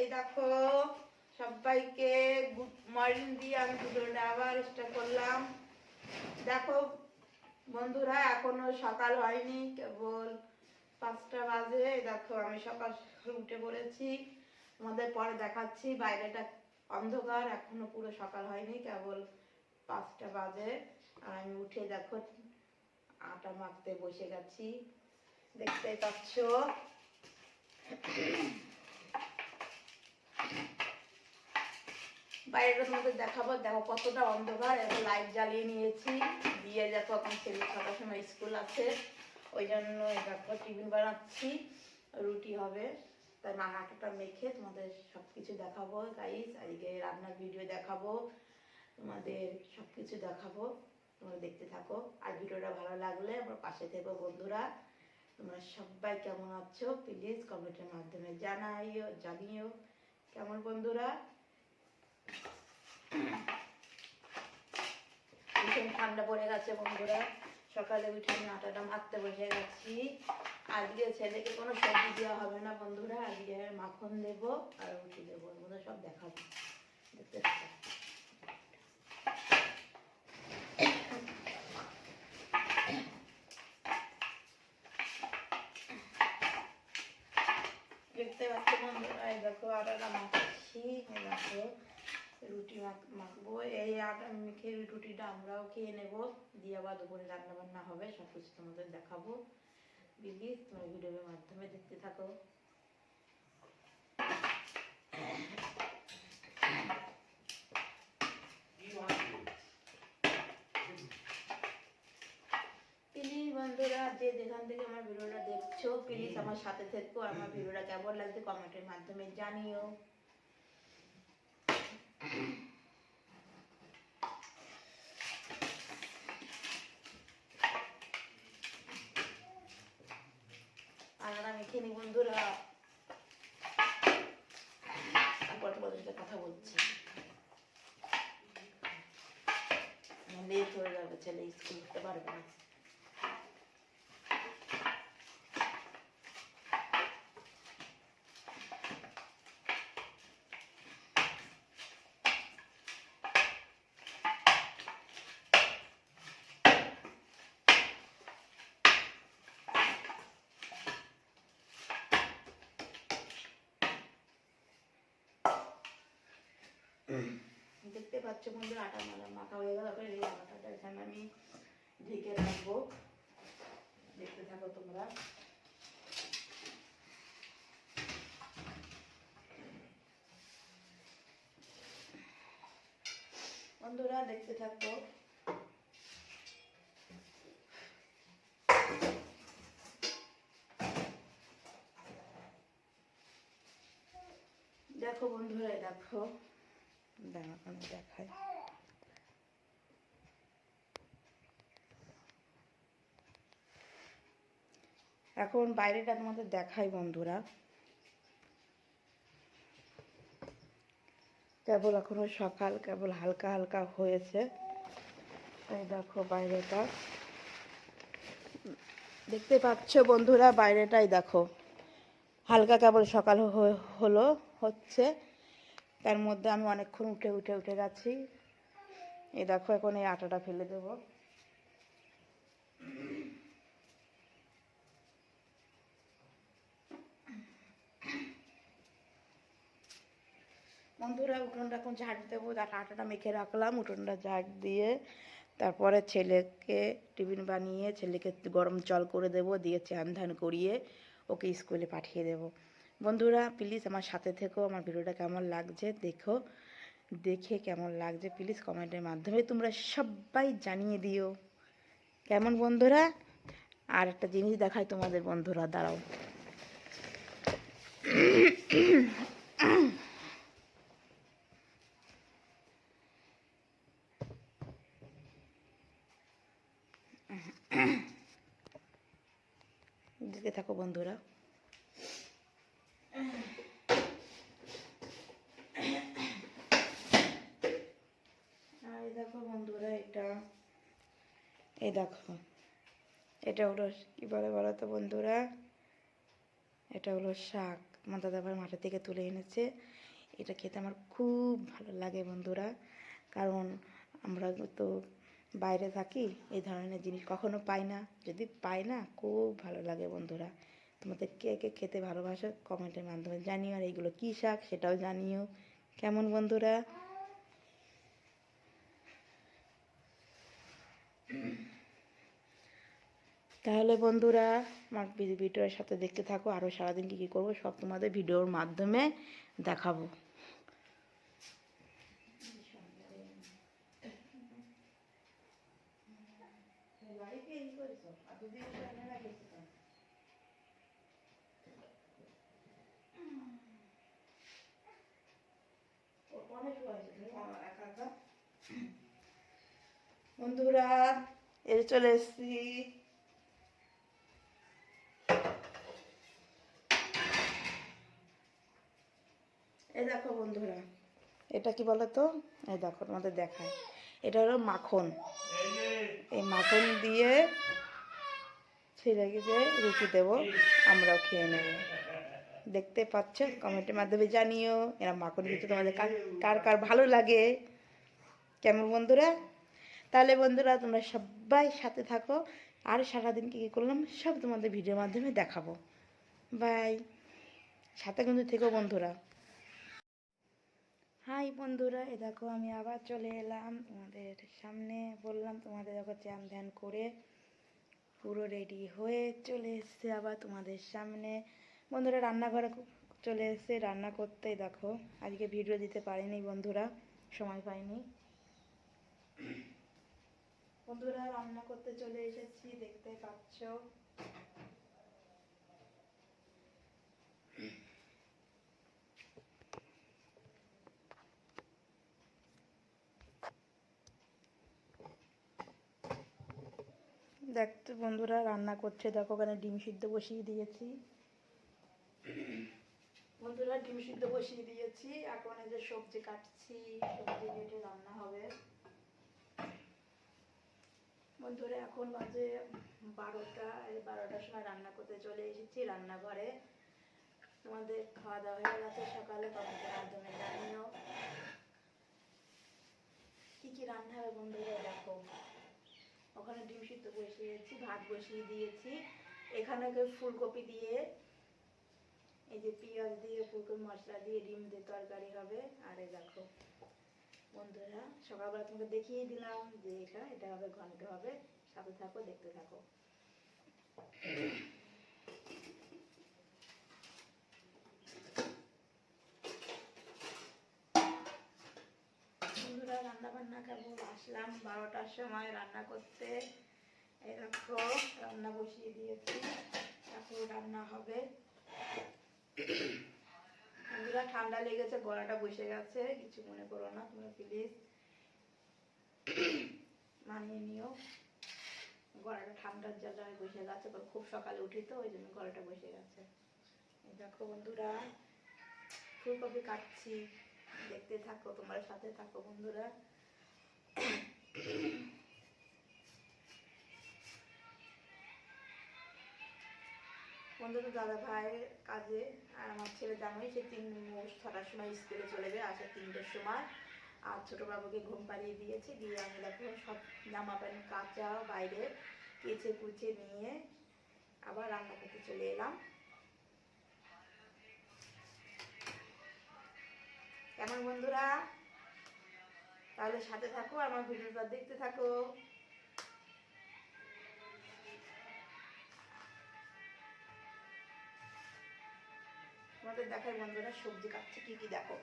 এই দেখো, সবাইকে গুড মর্নিং দিয়ে আমি ভিডিওটা আবার স্টার্ট করলাম। দেখো, বন্ধুরা, এখনও সকাল হয়নি, কেবল পাঁচটা বাজে। দেখো, আমি সকাল সকাল উঠে পড়েছি। তোমাদের পরে দেখাচ্ছি, বাইরেটা অন্ধকার, এখনও পুরো সকাল হয়নি, কেবল পাঁচটা বাজে। আর আমি উঠে দেখো, আটা মাখতে বসে গেছি। দেখতেই পাচ্ছ? বাইরেটা তোমাদের দেখাবো, দেখো কতটা অন্ধকার এবং লাইট জ্বালিয়ে নিয়েছি। দিয়ে দেখো এখন ছেলে ছটার সময় স্কুল আছে, ওই জন্য দেখো টিফিন বানাচ্ছি, রুটি হবে। তাই মানাটা মেখে তোমাদের সব কিছু দেখাবো গাইস আজকে রান্নার ভিডিও দেখাবো, তোমাদের সব কিছু দেখাবো, তোমরা দেখতে থাকো। আর ভিডিওটা ভালো লাগলে আমার পাশে থেকো বন্ধুরা। তোমরা সবাই কেমন আছো? প্লিজ কমেন্টের মাধ্যমে জানাইও, জানিও। কেমন বন্ধুরা? ভীষণ ঠান্ডা পড়ে গেছে বন্ধুরা। সকালে উঠে আমি আটাটা মাখতে বসে গেছি। আজকে ছেলেকে কোনো সবজি দেওয়া হবে না বন্ধুরা। আজকে মাখন দেবো আর রুটি দেবো। বন্ধুরা সব দেখাবো। দেখতে পাচ্ছ দেখো আটাটা এই দেখো রুটি মাখ- মাখবো। এই আটা মেখে রুটিটা আমরাও খেয়ে নেব। দিয়ে আবার দুপুরে রান্না বান্না হবে সব কিছু তোমাদের দেখাবো। দিদি, তোমার ভিডিওর মাধ্যমে দেখতে থাকো প্লিজ বন্ধুরা, যে যেখান থেকে আমার ভিডিওটা দেখছ প্লিজ আমার সাথে থেকো। আমার ভিডিওটা কেমন লাগছে কমেন্টের মাধ্যমে জানিও। বন্ধুরা। কথা বলছি। লেট হয়ে যাবে, ছেলে স্কুল উঠতে পারবে না দেখতে পাচ্ছ বন্ধুরা, আটা মালা মাখা হয়ে গেল এবার এই আটাটা এখানে আমি ঢেকে রাখব। দেখতে থাকো তোমরা। বন্ধুরা, দেখতে থাকো। দেখো বন্ধুরা, দেখো। আমি দেখাই। এখন বাইরেটা তোমাদের দেখাই বন্ধুরা। কেবল এখনও সকাল, কেবল হালকা হালকা হয়েছে। এই দেখো বাইরেটা। দেখতে পাচ্ছ বন্ধুরা বাইরেটাই দেখো। হালকা কেবল সকাল হলো, হচ্ছে। তার মধ্যে আমি অনেকক্ষণ উঠে উঠে উঠে গেছি এই দেখো, এখন এই আটাটা ফেলে দেবো। বন্ধুরা, উঠোনটা এখন ঝাড় দেবো। তার আটাটা মেখে রাখলাম, উঠোনটা ঝাড় দিয়ে তারপরে ছেলেকে টিফিন বানিয়ে ছেলেকে গরম জল করে দেবো, দিয়ে চান ধান করিয়ে ওকে স্কুলে পাঠিয়ে দেবো। বন্ধুরা প্লিজ আমার সাথে থেকেও আমার ভিডিওটা কেমন লাগছে দেখো। দেখে কেমন লাগছে প্লিজ কমেন্টের মাধ্যমে তোমরা সবাই জানিয়ে দিও। কেমন বন্ধুরা? আর একটা জিনিস দেখাই তোমাদের বন্ধুরা, দাঁড়াও। থাকো বন্ধুরা আর এই দেখো বন্ধুরা এটা এই দেখো এটা হলো কি বলে বলো তো বন্ধুরা? এটা হলো শাক। আমার দাদাভাই মাঠের থেকে তুলে এনেছে। এটা খেতে আমার খুব ভালো লাগে বন্ধুরা। কারণ আমরা তো বাইরে থাকি, এই ধরনের জিনিস কখনো পাই না। যদি পাই না, খুব ভালো লাগে বন্ধুরা। তোমাদের কে কে খেতে ভালোবাসো কমেন্টের মাধ্যমে জানিও। আর এইগুলো কী শাক সেটাও জানিও। কেমন বন্ধুরা? তাহলে বন্ধুরা, আমার ভিডিওর সাথে দেখতে থাকো আরও সারাদিন কী কী করব, সব তোমাদের ভিডিওর মাধ্যমে দেখাবো। বন্ধুরা এর চলে এসছি এই দেখো বন্ধুরা, এটা কি বলো তো এই দেখো, তোমাদের দেখায়। এটা হলো মাখন। এই মাখন দিয়ে ছেলেকে যে রুটি দেবো, আমরাও খেয়ে নেব। দেখতে পাচ্ছ কমেন্টের মাধ্যমে জানিও, এরা মাখন খেতে তোমাদের কার কার কার ভালো লাগে। কেমন বন্ধুরা? তাহলে বন্ধুরা, তোমরা সবাই সাথে থাকো। আর সারাদিন কী কী করলাম, সব তোমাদের ভিডিওর মাধ্যমে দেখাবো। বাই সাথে কিন্তু থেকো বন্ধুরা। হাই বন্ধুরা, এ দেখো আমি আবার চলে এলাম। তোমাদের সামনে বললাম, তোমাদের দেখো চান ধ্যান করে পুরো রেডি হয়ে চলে এসছে আবার তোমাদের সামনে। বন্ধুরা, রান্নাঘরে চলে এসছে, রান্না করতে দেখো। আজকে ভিডিও দিতে পারিনি বন্ধুরা, সময় পাইনি। বন্ধুরা, রান্না করতে চলে এসেছি, দেখতে পাচ্ছ। দেখতো বন্ধুরা, রান্না করছে। দেখো, ওখানে ডিম সিদ্ধ বসিয়ে দিয়েছি। বন্ধুরা, ডিম সিদ্ধ বসিয়ে দিয়েছি। এখন এই যে সবজি কাটছি। সবজি কেটে রান্না হবে। বন্ধুরা, এখন বাজে বারোটা। বারোটার সময় রান্না করতে চলে এসেছি রান্নাঘরে। তোমাদের খাওয়া দাওয়া হয়ে গেছে সকালে। কমেন্টের মাধ্যমে জানিও। কি কি রান্না হবে বন্ধুরা দেখো। ওখানে ডিম সিদ্ধ বসিয়েছি, ভাত বসিয়ে দিয়েছি। এখানে ফুলকপি দিয়ে, এই যে পিঁয়াজ দিয়ে, ফুলকপি, মশলা দিয়ে ডিম দিয়ে তরকারি হবে। আর এই দেখো, বন্ধুরা, সকালবেলা তোমাকে দেখিয়ে দিলাম যে এটা এটা হবে, ঘন্ট হবে। সাথে থাকো, দেখতে থাকো বন্ধুরা রান্না বান্না কেমন আসলাম? বারোটার সময় রান্না করতে। দেখো, রান্না বসিয়ে দিয়েছি। এখন রান্না হবে। বন্ধুরা, ঠান্ডা লেগেছে, গলাটা বসে গেছে। কিছু মনে করো না তোমরা প্লিজ মানিয়ে নিও। গলাটা ঠান্ডার জ্বালায় বসে গেছে খুব সকালে উঠি তো, ওই জন্য গলাটা বসে গেছে। দেখো বন্ধুরা, ফুলকপি কাটছি। দেখতে থাকো, তোমার সাথে থাকো বন্ধুরা। বন্ধুরা দাদা ভাই কাজে আর আমার ছেলে জানোই সে তিন ছটার সময় স্কুলে চলে যাবে আসে তিনটের সময়। আর ছোটো বাবুকে ঘুম পাড়িয়ে দিয়েছি, দিয়ে আমি দেখো সব জামা প্যান্ট, কাচা, বাইরে কেচে কুচে নিয়ে আবার রান্না করতে চলে এলাম। কেমন বন্ধুরা? তাহলে সাথে থাকো, আমার ভিডিওটা দেখতে থাকো। তোমাদের দেখায় বন্ধুরা, সবজি কাটছে, কি কি দেখো?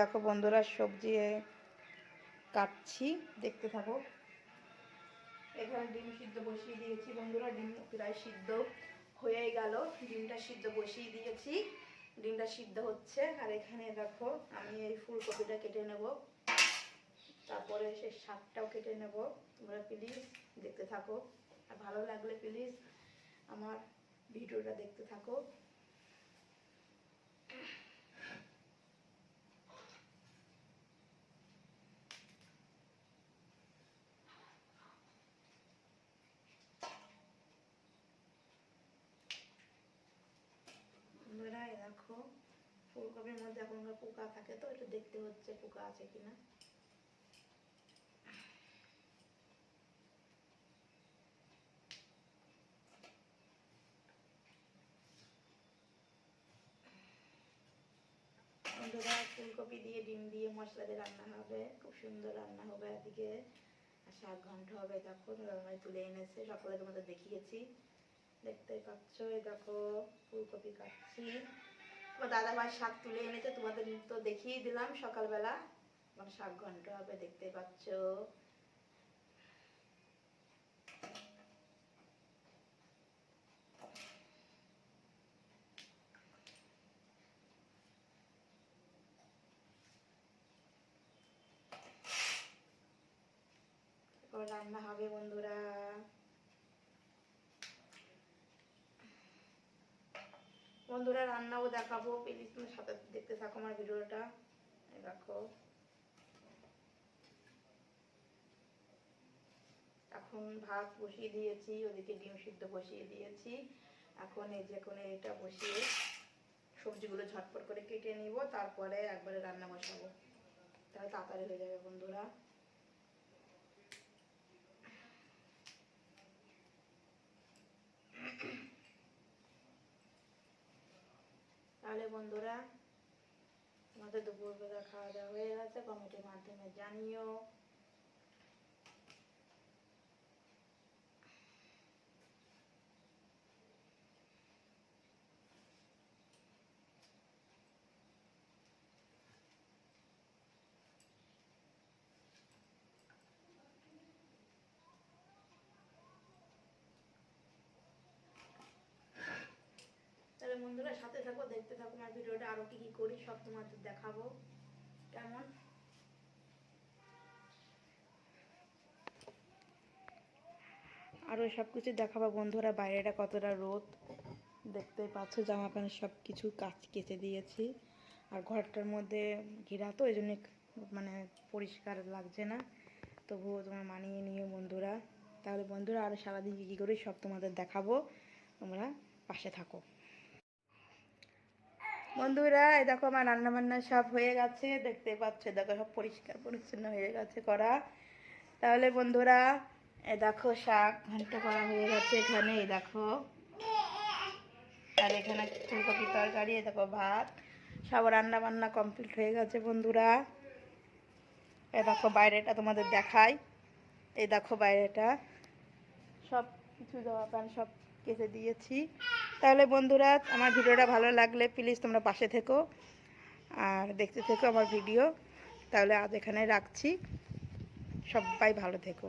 দেখো বন্ধুরা, সবজি কাটছি, দেখতে থাকো। এখানে ডিম সিদ্ধ বসিয়ে দিয়েছি বন্ধুরা, ডিম প্রায় সিদ্ধ হয়ে গেল। ডিমটা সিদ্ধ বসিয়ে দিয়েছি। ডিমটা সিদ্ধ হচ্ছে। আর এখানে দেখো, আমি এই ফুলকপিটা কেটে নেব। তারপরে সে শাকটাও কেটে নেব। তোমরা প্লিজ দেখতে থাকো। আর ভালো লাগলে প্লিজ আমার ভিডিওটা দেখতে থাকো দেখো ফুলকপির মধ্যে এখনকার পোকা থাকে তো, একটু দেখতে হচ্ছে পোকা আছে কিনা। ফুলকপি দিয়ে, ডিম দিয়ে মশলা দিয়ে রান্না হবে, খুব সুন্দর রান্না হবে এদিকে। শাক ঘন্ট হবে, দেখো নরমাই তুলে এনেছে সকালে তোমাদের দেখিয়েছি। দেখতে পাচ্ছ, এই দেখো, ফুলকপি কাটছি। দাদা ভাই শাক তুলে এনেছে, তোমাদের তো দেখিয়ে দিলাম সকালবেলা। আমার শাক ঘন্ট হবে, দেখতে পাচ্ছ। রান্না হবে বন্ধুরা। বন্ধুরা, রান্নাও দেখাবো। প্লিজ তুমি সাথে দেখতে থাকো আমার ভিডিওটা। দেখো। এখন ভাত বসিয়ে দিয়েছি, ওদিকে ডিম সিদ্ধ বসিয়ে দিয়েছি। এখন এই যে এখন এটা বসিয়ে সবজিগুলো ঝটপট করে কেটে নিব, তারপরে একবারে রান্না বসাবো। তাহলে তাড়াতাড়ি হয়ে যাবে বন্ধুরা। তাহলে বন্ধুরা আমাদের দুপুরবেলা খাওয়া দাওয়া হয়ে গেছে। কমিটির মাধ্যমে জানিও তাহলে বন্ধুরা সাথে থাকো, দেখতে থাকো আমার ভিডিওটা আরও কি কি করি, সব তোমাদের দেখাবো। কেমন? আরও সব কিছু দেখাবো বন্ধুরা, বাইরেটা কতটা রোদ। দেখতে পাচ্ছ জামা প্যান্ট সব কিছু কাচ কেচে দিয়েছি। আর ঘরটার মধ্যে ঘেরা তো, এই মানে পরিষ্কার লাগছে না। তবুও তোমার মানিয়ে নিও বন্ধুরা। তাহলে বন্ধুরা আরও সারাদিন কী কী করি, সব তোমাদের দেখাবো। তোমরা পাশে থাকো। বন্ধুরা, এই দেখো আমার রান্না বান্না সব হয়ে গেছে। দেখতে পাচ্ছ দেখো সব পরিষ্কার পরিচ্ছন্ন হয়ে গেছে করা। তাহলে বন্ধুরা এ দেখো শাক ঘন্ট করা হয়ে গেছে এখানে, এই দেখো। আর এখানে ফুলকপি তরকারি, এই দেখো ভাত। সব রান্না বান্না কমপ্লিট হয়ে গেছে বন্ধুরা। এ দেখো বাইরেটা তোমাদের দেখাই। এই দেখো বাইরেটা। সব কিছু জামা প্যান্ট সব কেচে দিয়েছি। তাহলে বন্ধুরা, আমার ভিডিওটা ভালো লাগলে প্লিজ তোমরা পাশে থেকো আর দেখতে থেকো আমার ভিডিও। তাহলে আজ এখানে রাখছি। সবাই ভালো থেকো।